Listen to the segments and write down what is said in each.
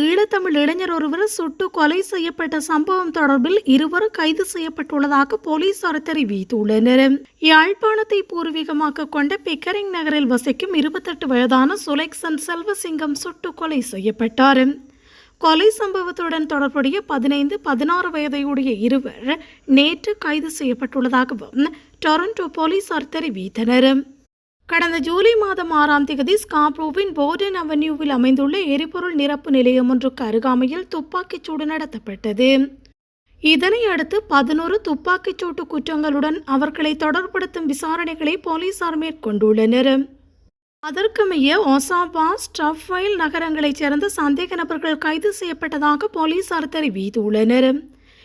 ஈழத்தமிழ் இளைஞர் ஒருவர் சுட்டு கொலை செய்யப்பட்ட சம்பவம் தொடர்பில் இருவர் கைது செய்யப்பட்டுள்ளதாக போலீசார் தெரிவித்துள்ளனர். யாழ்ப்பாணத்தை பூர்வீகமாக கொண்ட பிக்கரிங் நகரில் வசிக்கும் இருபத்தெட்டு வயதான சுலைக்சன் செல்வசிங்கம் சுட்டு கொலை செய்யப்பட்டார். கொலை சம்பவத்துடன் தொடர்புடைய பதினைந்து பதினாறு வயதையுடைய இருவர் நேற்று கைது செய்யப்பட்டுள்ளதாகவும் டொரண்டோ போலீசார் தெரிவித்தனர். கடந்த ஜூலை மாதம் ஆறாம் தேதி ஸ்காப்ரோவின் போர்டன் அவென்யூவில் அமைந்துள்ள எரிபொருள் நிரப்பு நிலையம் ஒன்றுக்கு அருகாமையில் துப்பாக்கிச் சூடு நடத்தப்பட்டது. இதனை அடுத்து பதினோரு துப்பாக்கிச் சூட்டு குற்றங்களுடன் அவர்களை தொடர்படுத்தும் விசாரணைகளை போலீசார் மேற்கொண்டுள்ளனர். அதற்கமைய ஒசாபா ஸ்டஃபைல் நகரங்களைச் சேர்ந்த சந்தேக நபர்கள் கைது செய்யப்பட்டதாக போலீசார் தெரிவித்துள்ளனர்.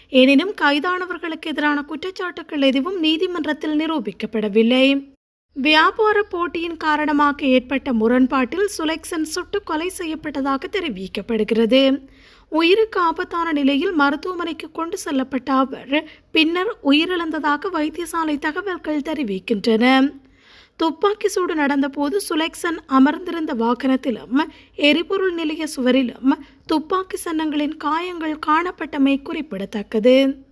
எனினும் கைதானவர்களுக்கு எதிரான குற்றச்சாட்டுகள் எதுவும் நீதிமன்றத்தில் நிரூபிக்கப்படவில்லை. வியாபார போட்டியின் காரணமாக ஏற்பட்ட முரண்பாட்டில் சுலெக்சன் சுட்டு கொலை செய்யப்பட்டதாக தெரிவிக்கப்படுகிறது. உயிருக்கு ஆபத்தான நிலையில் மருத்துவமனைக்கு கொண்டு செல்லப்பட்ட அவர் பின்னர் உயிரிழந்ததாக வைத்தியசாலை தகவல்கள் தெரிவிக்கின்றன. துப்பாக்கி சூடு நடந்தபோது சுலெக்சன் அமர்ந்திருந்த வாகனத்திலும் எரிபொருள் நிலைய சுவரிலும் துப்பாக்கி சன்னங்களின் காயங்கள் காணப்பட்டமை குறிப்பிடத்தக்கது.